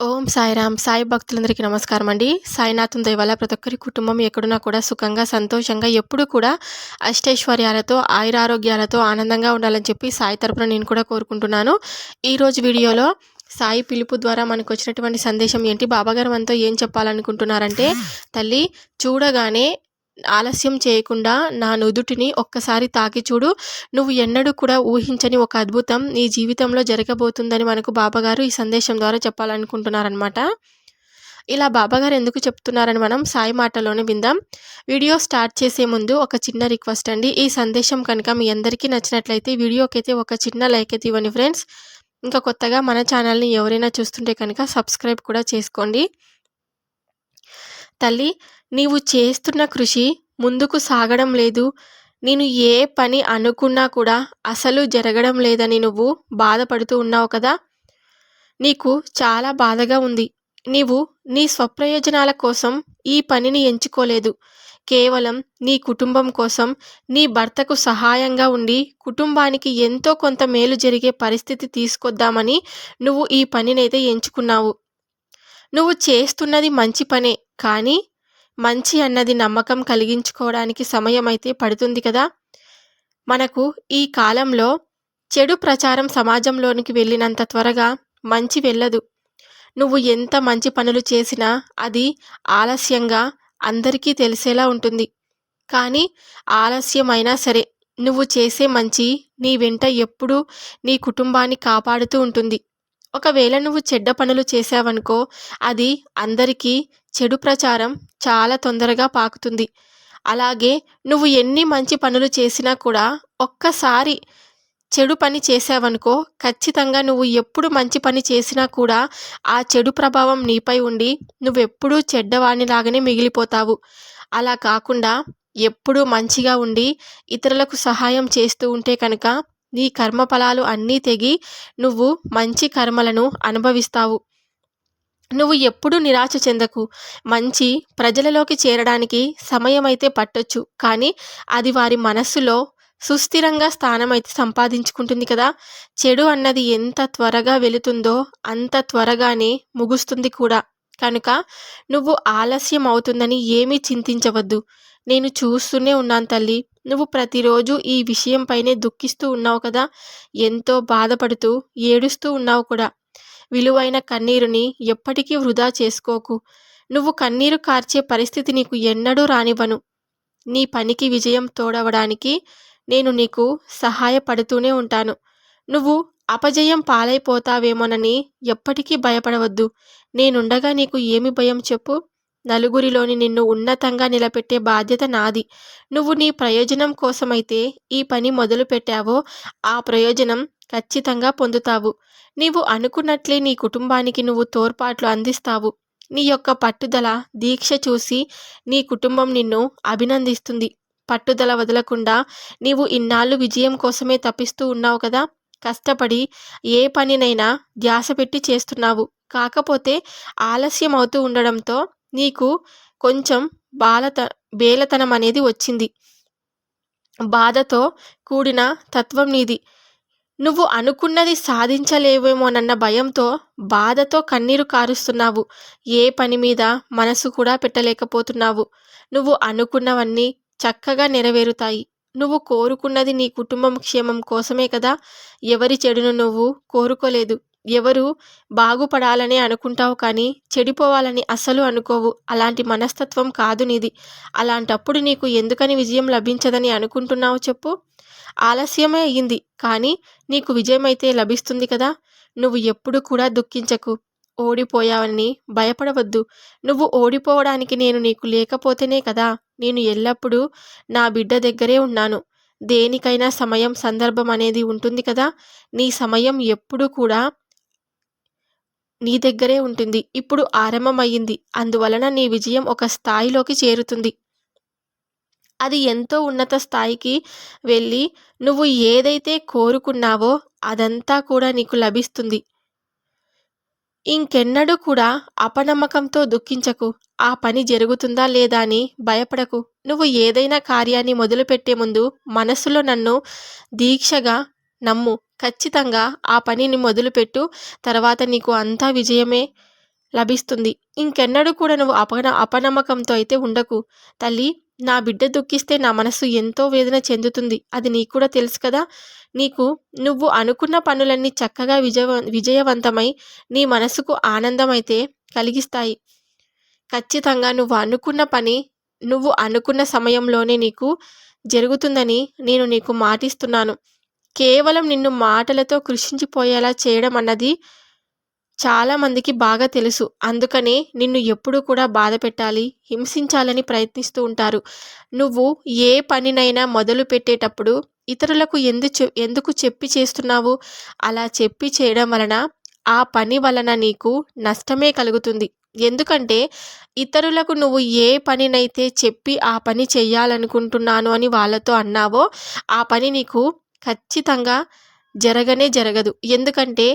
ఓం సాయిరామ్. సాయి భక్తులందరికీ నమస్కారం అండి సాయినాథం దయవల్ల ప్రతి ఒక్కరి కుటుంబం ఎక్కడున్నా కూడా సుఖంగా సంతోషంగా ఎప్పుడూ కూడా అష్టైశ్వర్యాలతో ఆయురారోగ్యాలతో ఆనందంగా ఉండాలని చెప్పి సాయి తరపున నేను కూడా కోరుకుంటున్నాను. ఈరోజు వీడియోలో సాయి పిలుపు ద్వారా మనకు వచ్చినటువంటి సందేశం ఏంటి? బాబాగారు మనతో ఏం చెప్పాలనుకుంటున్నారంటే తల్లి చూడగానే ఆలస్యం చేయకుండా నా నుదుటిని ఒక్కసారి తాకి చూడు. నువ్వు ఎన్నడూ కూడా ఊహించని ఒక అద్భుతం నీ జీవితంలో జరగబోతుందని మనకు బాబాగారు ఈ సందేశం ద్వారా చెప్పాలనుకుంటున్నారనమాట ఇలా బాబాగారు ఎందుకు చెప్తున్నారని మనం సాయి మాటలోనే విందాం. వీడియో స్టార్ట్ చేసే ముందు ఒక చిన్న రిక్వెస్ట్ అండి. ఈ సందేశం కనుక మీ అందరికీ నచ్చినట్లయితే వీడియోకైతే ఒక చిన్న లైక్ అయితే ఇవ్వండి ఫ్రెండ్స్. ఇంకా కొత్తగా మన ఛానల్ని ఎవరైనా చూస్తుంటే కనుక సబ్స్క్రైబ్ కూడా చేసుకోండి. తల్లి నీవు చేస్తున్న కృషి ముందుకు సాగడం లేదు. నేను ఏ పని అనుకున్నా కూడా అసలు జరగడం లేదని నువ్వు బాధపడుతూ ఉన్నావు కదా? నీకు చాలా బాధగా ఉంది. నీవు నీ స్వప్రయోజనాల కోసం ఈ పనిని ఎంచుకోలేదు. కేవలం నీ కుటుంబం కోసం నీ భర్తకు సహాయంగా ఉండి కుటుంబానికి ఎంతో కొంత మేలు జరిగే పరిస్థితి తీసుకొద్దామని నువ్వు ఈ పనినైతే ఎంచుకున్నావు. నువ్వు చేస్తున్నది మంచి పనే కానీ మంచి అన్నది నమ్మకం కలిగించుకోవడానికి సమయం అయితే పడుతుంది కదా? మనకు ఈ కాలంలో చెడు ప్రచారం సమాజంలోనికి వెళ్ళినంత త్వరగా మంచి వెళ్ళదు. నువ్వు ఎంత మంచి పనులు చేసినా అది ఆలస్యంగా అందరికీ తెలిసేలా ఉంటుంది. కానీ ఆలస్యమైనా సరే నువ్వు చేసే మంచి నీ వెంట ఎప్పుడూ నీ కుటుంబాన్ని కాపాడుతూ ఉంటుంది. ఒకవేళ నువ్వు చెడ్డ పనులు చేసావనుకో అది అందరికీ చెడు ప్రచారం చాలా తొందరగా పాకుతుంది. అలాగే నువ్వు ఎన్ని మంచి పనులు చేసినా కూడా ఒక్కసారి చెడు పని చేసావనుకో ఖచ్చితంగా నువ్వు ఎప్పుడు మంచి పని చేసినా కూడా ఆ చెడు ప్రభావం నీపై ఉండి నువ్వెప్పుడూ చెడ్డవాణిలాగానే మిగిలిపోతావు. అలా కాకుండా ఎప్పుడూ మంచిగా ఉండి ఇతరులకు సహాయం చేస్తూ ఉంటే కనుక నీ కర్మఫలాలు అన్నీ తెగి నువ్వు మంచి కర్మలను అనుభవిస్తావు. నువ్వు ఎప్పుడూ నిరాశ చెందకు. మంచి ప్రజలలోకి చేరడానికి సమయం అయితే పట్టొచ్చు. కానీ అది వారి మనస్సులో సుస్థిరంగా స్థానం అయితే సంపాదించుకుంటుంది కదా. చెడు అన్నది ఎంత త్వరగా వెళుతుందో అంత త్వరగానే ముగుస్తుంది కూడా. కనుక నువ్వు ఆలస్యం అవుతుందని ఏమీ చింతించవద్దు. నేను చూస్తూనే ఉన్నాను తల్లి. నువ్వు ప్రతిరోజు ఈ విషయంపైనే దుఃఖిస్తూ ఉన్నావు కదా. ఎంతో బాధపడుతూ ఏడుస్తూ ఉన్నావు కూడా. విలువైన కన్నీరుని ఎప్పటికీ వృధా చేసుకోకు. నువ్వు కన్నీరు కార్చే పరిస్థితి నీకు ఎన్నడూ రానివ్వను. నీ పనికి విజయం తోడవడానికి నేను నీకు సహాయపడుతూనే ఉంటాను. నువ్వు అపజయం పాలైపోతావేమోనని ఎప్పటికీ భయపడవద్దు. నేనుండగా నీకు ఏమి భయం చెప్పు? నలుగురిలోని నిన్ను ఉన్నతంగా నిలబెట్టే బాధ్యత నాది. నువ్వు నీ ప్రయోజనం కోసమైతే ఈ పని మొదలు పెట్టావో ఆ ప్రయోజనం ఖచ్చితంగా పొందుతావు. నీవు అనుకున్నట్లే నీ కుటుంబానికి నువ్వు తోడ్పాట్లు అందిస్తావు. నీ యొక్క పట్టుదల దీక్ష చూసి నీ కుటుంబం నిన్ను అభినందిస్తుంది. పట్టుదల వదలకుండా నీవు ఇన్నాళ్ళు విజయం కోసమే తప్పిస్తూ ఉన్నావు కదా? కష్టపడి ఏ పనినైనా ధ్యాస పెట్టి చేస్తున్నావు. కాకపోతే ఆలస్యం అవుతూ ఉండడంతో నీకు కొంచెం బాలత బేలతనం అనేది వచ్చింది. బాధతో కూడిన తత్వం నీది. నువ్వు అనుకున్నది సాధించలేవేమోనన్న భయంతో బాధతో కన్నీరు కారుస్తున్నావు. ఏ పని మీద మనసు కూడా పెట్టలేకపోతున్నావు. నువ్వు అనుకున్నవన్నీ చక్కగా నెరవేరుతాయి. నువ్వు కోరుకున్నది నీ కుటుంబం క్షేమం కోసమే కదా. ఎవరి చెడును నువ్వు కోరుకోలేదు. ఎవరు బాగుపడాలని అనుకుంటావు కానీ చెడిపోవాలని అస్సలు అనుకోవు. అలాంటి మనస్తత్వం కాదు నీది. అలాంటప్పుడు నీకు ఎందుకని విజయం లభించదని అనుకుంటున్నావు చెప్పు. ఆలస్యమే అయ్యింది. కానీ నీకు విజయమైతే లభిస్తుంది కదా. నువ్వు ఎప్పుడు కూడా దుఃఖించకు. ఓడిపోయావని భయపడవద్దు. నువ్వు ఓడిపోవడానికి నేను నీకు లేకపోతేనే కదా. నేను ఎల్లప్పుడూ నా బిడ్డ దగ్గరే ఉన్నాను. దేనికైనా సమయం సందర్భం అనేది ఉంటుంది కదా. నీ సమయం ఎప్పుడు కూడా నీ దగ్గరే ఉంటుంది. ఇప్పుడు ఆరంభమయ్యింది. అందువలన నీ విజయం ఒక స్థాయిలోకి చేరుతుంది. అది ఎంతో ఉన్నత స్థాయికి వెళ్ళి నువ్వు ఏదైతే కోరుకున్నావో అదంతా కూడా నీకు లభిస్తుంది. ఇంకెన్నడూ కూడా అపనమ్మకంతో దుఃఖించకు. ఆ పని జరుగుతుందా లేదా అని భయపడకు. నువ్వు ఏదైనా కార్యాన్ని మొదలుపెట్టే ముందు మనసులో నన్ను దీక్షగా నమ్ము. ఖచ్చితంగా ఆ పనిని మొదలుపెట్టు. తర్వాత నీకు అంతా విజయమే లభిస్తుంది. ఇంకెన్నడూ కూడా నువ్వు అపన అపనమ్మకంతో అయితే ఉండకు. తల్లి నా బిడ్డ దుఃఖిస్తే నా మనసు ఎంతో వేదన చెందుతుంది. అది నీకు కూడా తెలుసు కదా. నీకు నువ్వు అనుకున్న పనులన్నీ చక్కగా విజయ విజయవంతమై నీ మనసుకు ఆనందం అయితే కలిగిస్తాయి. ఖచ్చితంగా నువ్వు అనుకున్న పని నువ్వు అనుకున్న సమయంలోనే నీకు జరుగుతుందని నేను నీకు మాటిస్తున్నాను. కేవలం నిన్ను మాటలతో కృషించిపోయేలా చేయడం అన్నది చాలామందికి బాగా తెలుసు. అందుకనే నిన్ను ఎప్పుడూ కూడా బాధ పెట్టాలి హింసించాలని ప్రయత్నిస్తూ ఉంటారు. నువ్వు ఏ పనినైనా మొదలు పెట్టేటప్పుడు ఇతరులకు ఎందు ఎందుకు చెప్పి చేస్తున్నావు? అలా చెప్పి చేయడం వలన ఆ పని వలన నీకు నష్టమే కలుగుతుంది. ఎందుకంటే ఇతరులకు నువ్వు ఏ పనినైతే చెప్పి ఆ పని చెయ్యాలనుకుంటున్నాను అని వాళ్ళతో అన్నావో ఆ పని నీకు ఖచ్చితంగా జరగనే జరగదు. ఎందుకంటే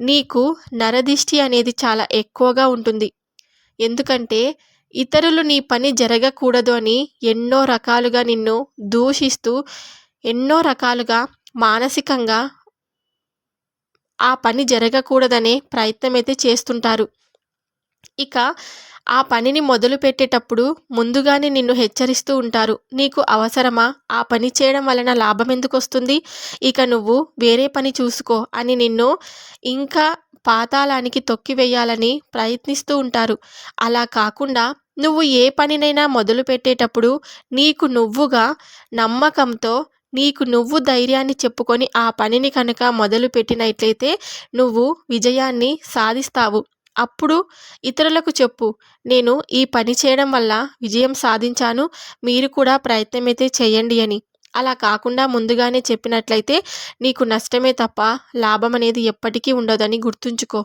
నీకు నరదిష్టి అనేది చాలా ఎక్కువగా ఉంటుంది. ఎందుకంటే ఇతరులు నీ పని జరగకూడదు అని ఎన్నో రకాలుగా నిన్ను దూషిస్తూ ఎన్నో రకాలుగా మానసికంగా ఆ పని జరగకూడదనే ప్రయత్నం అయితే చేస్తుంటారు. ఇక ఆ పనిని మొదలు పెట్టేటప్పుడు ముందుగానే నిన్ను హెచ్చరిస్తూ ఉంటారు. నీకు అవసరమా? ఆ పని చేయడం వలన లాభం ఎందుకు వస్తుంది ఇక నువ్వు వేరే పని చూసుకో అని నిన్ను ఇంకా పాతాళానికి తొక్కివేయాలని ప్రయత్నిస్తూ ఉంటారు. అలా కాకుండా నువ్వు ఏ పనినైనా మొదలు పెట్టేటప్పుడు నీకు నువ్వుగా నమ్మకంతో నీకు నువ్వు ధైర్యాన్ని చెప్పుకొని ఆ పనిని కనుక మొదలు పెట్టినట్లయితే నువ్వు విజయాన్ని సాధిస్తావు. అప్పుడు ఇతరులకు చెప్పు నేను ఈ పని చేయడం వల్ల విజయం సాధించాను మీరు కూడా ప్రయత్నం అయితే చేయండి అని. అలా కాకుండా ముందుగానే చెప్పినట్లయితే నీకు నష్టమే తప్ప లాభం అనేది ఎప్పటికీ ఉండదని గుర్తుంచుకో.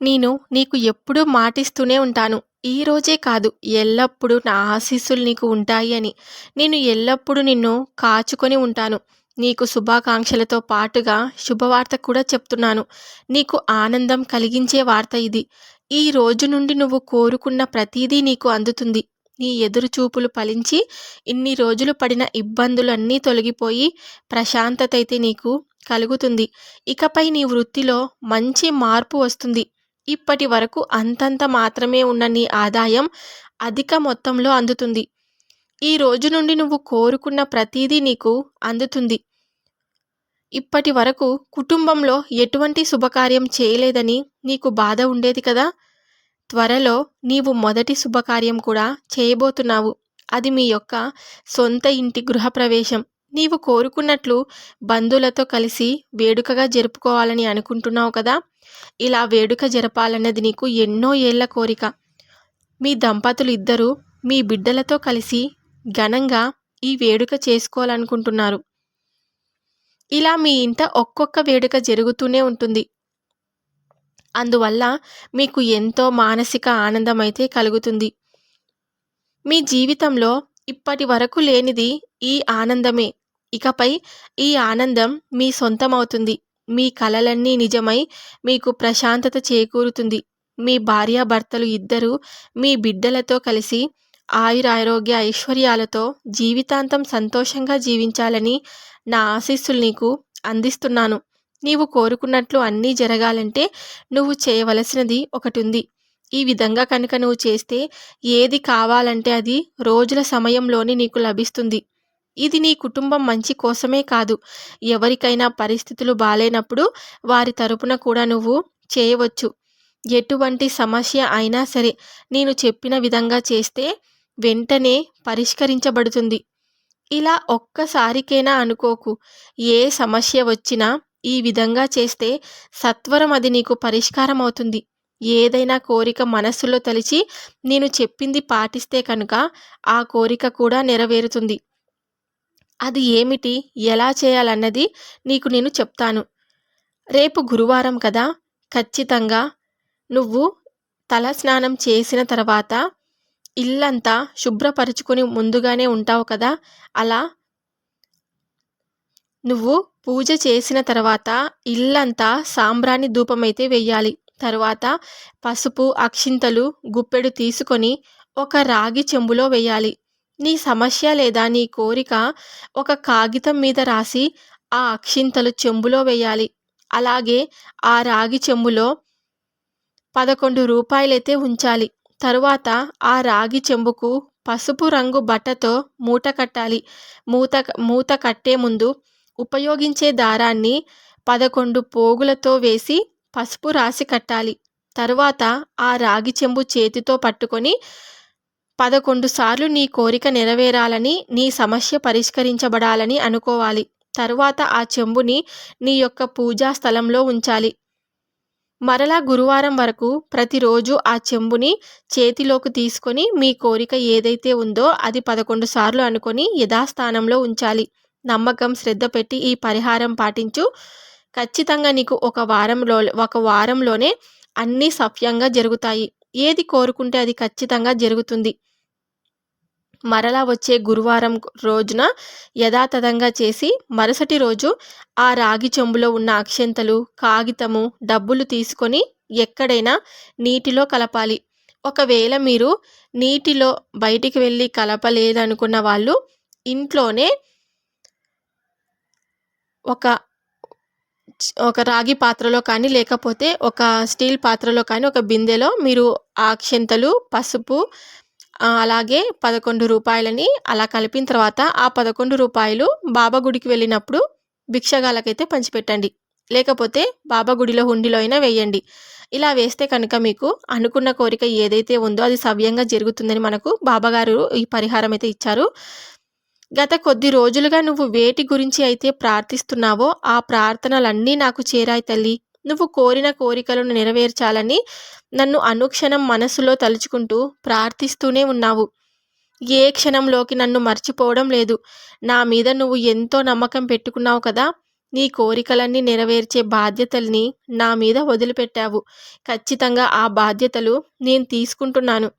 నేను నీకు ఎప్పుడూ మాటిస్తూనే ఉంటాను. ఈ రోజే కాదు ఎల్లప్పుడూ నా ఆశీస్సులు నీకు ఉంటాయి అని. నేను ఎల్లప్పుడూ నిన్ను కాచుకొని ఉంటాను. నీకు శుభాకాంక్షలతో పాటుగా శుభవార్త కూడా చెప్తున్నాను. నీకు ఆనందం కలిగించే వార్త ఇది. ఈ రోజు నుండి నువ్వు కోరుకున్న ప్రతీదీ నీకు అందుతుంది. నీ ఎదురు చూపులు ఫలించి ఇన్ని రోజులు పడిన ఇబ్బందులన్నీ తొలగిపోయి ప్రశాంతత అయితే నీకు కలుగుతుంది. ఇకపై నీ వృత్తిలో మంచి మార్పు వస్తుంది. ఇప్పటి వరకు అంతంత మాత్రమే ఉన్న నీ ఆదాయం అధిక మొత్తంలో అందుతుంది. ఈ రోజు నుండి నువ్వు కోరుకున్న ప్రతీదీ నీకు అందుతుంది. ఇప్పటి వరకు కుటుంబంలో ఎటువంటి శుభకార్యం చేయలేదని నీకు బాధ ఉండేది కదా? త్వరలో నీవు మొదటి శుభకార్యం కూడా చేయబోతున్నావు. అది మీ యొక్క సొంత ఇంటి గృహప్రవేశం నీవు కోరుకున్నట్లు బంధువులతో కలిసి వేడుకగా జరుపుకోవాలని అనుకుంటున్నావు కదా? ఇలా వేడుక జరపాలన్నది నీకు ఎన్నో ఏళ్ళ కోరిక. మీ దంపతులు ఇద్దరూ మీ బిడ్డలతో కలిసి ఘనంగా ఈ వేడుక చేసుకోవాలనుకుంటున్నారు. ఇలా మీ ఇంట ఒక్కొక్క వేడుక జరుగుతూనే ఉంటుంది. అందువల్ల మీకు ఎంతో మానసిక ఆనందం అయితే కలుగుతుంది. మీ జీవితంలో ఇప్పటి వరకు లేనిది ఈ ఆనందమే. ఇకపై ఈ ఆనందం మీ సొంతమవుతుంది. మీ కలలన్నీ నిజమై మీకు ప్రశాంతత చేకూరుతుంది. మీ భార్యాభర్తలు ఇద్దరూ మీ బిడ్డలతో కలిసి ఆయురారోగ్య ఐశ్వర్యాలతో జీవితాంతం సంతోషంగా జీవించాలని నా ఆశీస్సులు నీకు అందిస్తున్నాను. నీవు కోరుకున్నట్లు అన్నీ జరగాలంటే నువ్వు చేయవలసినది ఒకటి ఉంది ఈ విధంగా కనుక నువ్వు చేస్తే ఏది కావాలంటే అది రోజుల సమయంలోనే నీకు లభిస్తుంది. ఇది నీ కుటుంబం మంచి కోసమే కాదు. ఎవరికైనా పరిస్థితులు బాగాలేనప్పుడు వారి తరపున కూడా నువ్వు చేయవచ్చు. ఎటువంటి సమస్య అయినా సరే నేను చెప్పిన విధంగా చేస్తే వెంటనే పరిష్కరించబడుతుంది. ఇలా ఒక్కసారికైనా అనుకోకు. ఏ సమస్య వచ్చినా ఈ విధంగా చేస్తే సత్వరం అది నీకు పరిష్కారం అవుతుంది ఏదైనా కోరిక మనస్సులో తలిచి నేను చెప్పింది పాటిస్తే కనుక ఆ కోరిక కూడా నెరవేరుతుంది. అది ఏమిటి? ఎలా చేయాలన్నది నీకు నేను చెప్తాను. రేపు గురువారం కదా? ఖచ్చితంగా నువ్వు తల స్నానం చేసిన తర్వాత ఇల్లంతా శుభ్రపరుచుకొని ముందుగానే ఉంటావు కదా? అలా? నువ్వు పూజ చేసిన తర్వాత ఇల్లంతా సాంబ్రాణి ధూపమైతే వెయ్యాలి. తర్వాత పసుపు అక్షింతలు గుప్పెడు తీసుకొని ఒక రాగి చెంబులో వేయాలి నీ సమస్య లేదా నీ కోరిక ఒక కాగితం మీద రాసి ఆ అక్షింతలు చెంబులో వేయాలి అలాగే ఆ రాగి చెంబులో పదకొండు రూపాయలైతే ఉంచాలి. తరువాత ఆ రాగి చెంబుకు పసుపు రంగు బట్టతో మూట కట్టాలి. మూత మూత కట్టే ముందు ఉపయోగించే దారాన్ని పదకొండు పోగులతో వేసి పసుపు రాసి కట్టాలి. తరువాత ఆ రాగి చెంబు చేతితో పట్టుకొని పదకొండు సార్లు నీ కోరిక నెరవేరాలని నీ సమస్య పరిష్కరించబడాలని అనుకోవాలి. తరువాత ఆ చెంబుని నీ యొక్క పూజా స్థలంలో ఉంచాలి. మరలా గురువారం వరకు ప్రతిరోజు ఆ చెంబుని చేతిలోకి తీసుకొని మీ కోరిక ఏదైతే ఉందో అది పదకొండు సార్లు అనుకొని యథాస్థానంలో ఉంచాలి. నమ్మకం శ్రద్ధ పెట్టి ఈ పరిహారం పాటించు. ఖచ్చితంగా నీకు ఒక వారంలో ఒక వారంలోనే అన్నీ సవ్యంగా జరుగుతాయి. ఏది కోరుకుంటే అది ఖచ్చితంగా జరుగుతుంది. మరలా వచ్చే గురువారం రోజున యథాతథంగా చేసి మరుసటి రోజు ఆ రాగి చెంబులో ఉన్న అక్షంతలు కాగితము డబ్బులు తీసుకొని ఎక్కడైనా నీటిలో కలపాలి. ఒకవేళ మీరు నీటిలో బయటికి వెళ్ళి కలపలేదనుకున్న వాళ్ళు ఇంట్లోనే ఒక ఒక రాగి పాత్రలో కానీ లేకపోతే ఒక స్టీల్ పాత్రలో కానీ ఒక బిందెలో మీరు అక్షంతలు పసుపు అలాగే పదకొండు రూపాయలని అలా కలిపిన తర్వాత ఆ పదకొండు రూపాయలు బాబా గుడికి వెళ్ళినప్పుడు భిక్షగాలకైతే పంచిపెట్టండి. లేకపోతే బాబా గుడిలో హుండిలో అయినా వేయండి. ఇలా వేస్తే కనుక మీకు అనుకున్న కోరిక ఏదైతే ఉందో అది సవ్యంగా జరుగుతుందని మనకు బాబాగారు ఈ పరిహారం అయితే ఇచ్చారు. గత కొద్ది రోజులుగా నువ్వు వేటి గురించి అయితే ప్రార్థిస్తున్నావో ఆ ప్రార్థనలన్నీ నాకు చేరాయి తల్లి. నువ్వు కోరిన కోరికలను నెరవేర్చాలని నన్ను అనుక్షణం మనసులో తలుచుకుంటూ ప్రార్థిస్తూనే ఉన్నావు. ఏ క్షణంలోకి నన్ను మర్చిపోవడం లేదు. నా మీద నువ్వు ఎంతో నమ్మకం పెట్టుకున్నావు కదా. నీ కోరికలన్నీ నెరవేర్చే బాధ్యతల్ని నా మీద వదిలిపెట్టావు. ఖచ్చితంగా ఆ బాధ్యతలు నేను తీసుకుంటున్నాను.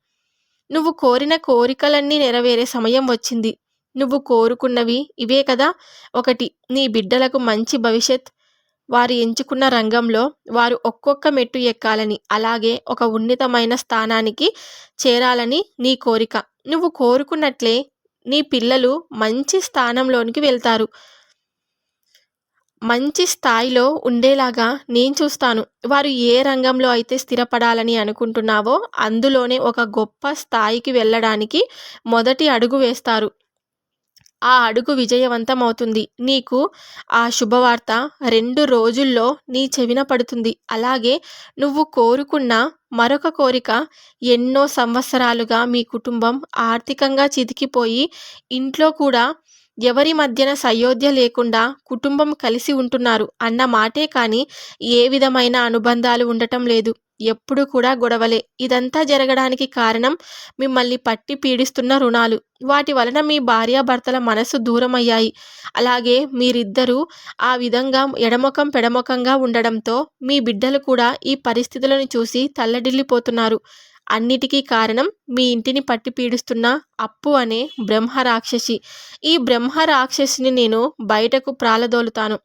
నువ్వు కోరిన కోరికలన్నీ నెరవేరే సమయం వచ్చింది. నువ్వు కోరుకున్నవి ఇవే కదా. ఒకటి నీ బిడ్డలకు మంచి భవిష్యత్ వారు ఎంచుకున్న రంగంలో వారు ఒక్కొక్క మెట్టు ఎక్కాలని అలాగే ఒక ఉన్నతమైన స్థానానికి చేరాలని నీ కోరిక. నువ్వు కోరుకున్నట్లే నీ పిల్లలు మంచి స్థానంలోనికి వెళ్తారు. మంచి స్థాయిలో ఉండేలాగా నేను చూస్తాను. వారు ఏ రంగంలో అయితే స్థిరపడాలని అనుకుంటున్నావో అందులోనే ఒక గొప్ప స్థాయికి వెళ్ళడానికి మొదటి అడుగు వేస్తారు. ఆ అడుగు విజయవంతమవుతుంది. నీకు ఆ శుభవార్త రెండు రోజుల్లో నీ చెవిన పడుతుంది. అలాగే నువ్వు కోరుకున్న మరొక కోరిక ఎన్నో సంవత్సరాలుగా మీ కుటుంబం ఆర్థికంగా చితికిపోయి ఇంట్లో కూడా ఎవరి మధ్యన సయోధ్య లేకుండా కుటుంబం కలిసి ఉంటున్నారు అన్న మాటే కానీ ఏ విధమైన అనుబంధాలు ఉండటం లేదు. ఎప్పుడు కూడా గొడవలే. ఇదంతా జరగడానికి కారణం మిమ్మల్ని పట్టి పీడిస్తున్న రుణాలు. వాటి వలన మీ భార్యాభర్తల మనసు దూరమయ్యాయి. అలాగే మీరిద్దరూ ఆ విధంగా ఎడమొఖం పెడమొఖంగా ఉండడంతో మీ బిడ్డలు కూడా ఈ పరిస్థితులను చూసి తల్లడిల్లిపోతున్నారు. అన్నిటికీ కారణం మీ ఇంటిని పట్టి పీడిస్తున్న అప్పు అనే బ్రహ్మ రాక్షసి ఈ బ్రహ్మ రాక్షసిని నేను బయటకు ప్రాలదోలుతాను.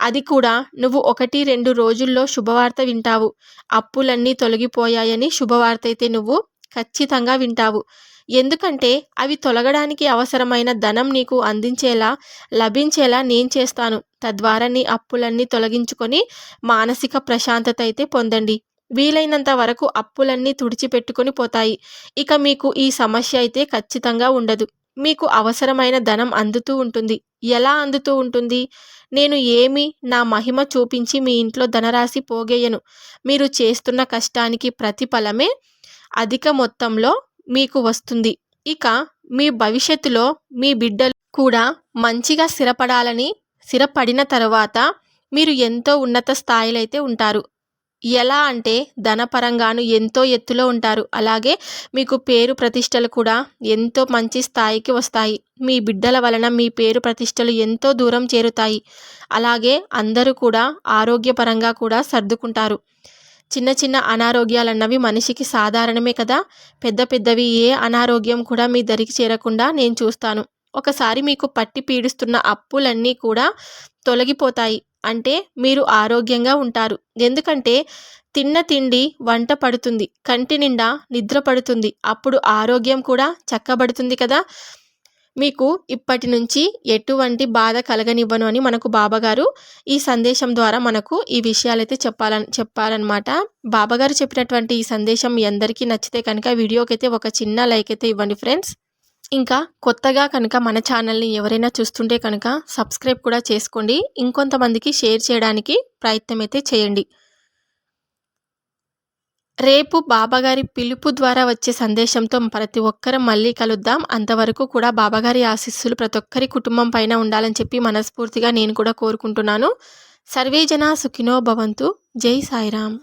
అది కూడా నువ్వు ఒకటి రెండు రోజుల్లో శుభవార్త వింటావు. అప్పులన్నీ తొలగిపోయాయని శుభవార్త అయితే నువ్వు ఖచ్చితంగా వింటావు. ఎందుకంటే అవి తొలగడానికి అవసరమైన ధనం నీకు అందించేలా లభించేలా నేను చేస్తాను. తద్వారా నీ అప్పులన్నీ తొలగించుకొని మానసిక ప్రశాంతత అయితే పొందండి. వీలైనంత వరకు అప్పులన్నీ తుడిచిపెట్టుకొని పోతాయి. ఇక మీకు ఈ సమస్య అయితే ఖచ్చితంగా ఉండదు. మీకు అవసరమైన ధనం అందుతూ ఉంటుంది. ఎలా అందుతూ ఉంటుంది? నేను ఏమి నా మహిమ చూపించి మీ ఇంట్లో ధనరాశి పోగేయను. మీరు చేస్తున్న కష్టానికి ప్రతిఫలమే అధిక మొత్తంలో మీకు వస్తుంది. ఇక మీ భవిష్యత్తులో మీ బిడ్డలు కూడా మంచిగా స్థిరపడాలని స్థిరపడిన తర్వాత మీరు ఎంతో ఉన్నత స్థాయిలో అయితే ఉంటారు. ఎలా అంటే ధనపరంగాను ఎంతో ఎత్తులో ఉంటారు. అలాగే మీకు పేరు ప్రతిష్టలు కూడా ఎంతో మంచి స్థాయికి వస్తాయి. మీ బిడ్డల వలన మీ పేరు ప్రతిష్టలు ఎంతో దూరం చేరుతాయి. అలాగే అందరూ కూడా ఆరోగ్యపరంగా కూడా సర్దుకుంటారు. చిన్న చిన్న అనారోగ్యాలు అన్నవి మనిషికి సాధారణమే కదా. పెద్ద పెద్దవి ఏ అనారోగ్యం కూడా మీ దరికి చేరకుండా నేను చూస్తాను. ఒకసారి మీకు పట్టి పీడిస్తున్న అప్పులన్నీ కూడా తొలగిపోతాయి. అంటే మీరు ఆరోగ్యంగా ఉంటారు. ఎందుకంటే తిన్న తిండి వంట పడుతుంది. కంటి నిండా నిద్ర పడుతుంది. అప్పుడు ఆరోగ్యం కూడా చక్కబడుతుంది కదా. మీకు ఇప్పటి నుంచి ఎటువంటి బాధ కలగనివ్వను అని మనకు బాబాగారు ఈ సందేశం ద్వారా మనకు ఈ విషయాలైతే చెప్పాలని చెప్పాలన్నమాట బాబాగారు చెప్పినటువంటి ఈ సందేశం మీ అందరికీ నచ్చితే కనుక వీడియోకి అయితే ఒక చిన్న లైక్ అయితే ఇవ్వండి ఫ్రెండ్స్. ఇంకా కొత్తగా కనుక మన ఛానల్ని ఎవరైనా చూస్తుంటే కనుక సబ్స్క్రైబ్ కూడా చేసుకోండి. ఇంకొంతమందికి షేర్ చేయడానికి ప్రయత్నం అయితే చేయండి. రేపు బాబాగారి పిలుపు ద్వారా వచ్చే సందేశంతో ప్రతి ఒక్కరం మళ్ళీ కలుద్దాం. అంతవరకు కూడా బాబాగారి ఆశీస్సులు ప్రతి ఒక్కరి కుటుంబం పైన ఉండాలని చెప్పి మనస్ఫూర్తిగా నేను కూడా కోరుకుంటున్నాను. సర్వేజన సుఖినో భవంతు. జై సాయిరామ్.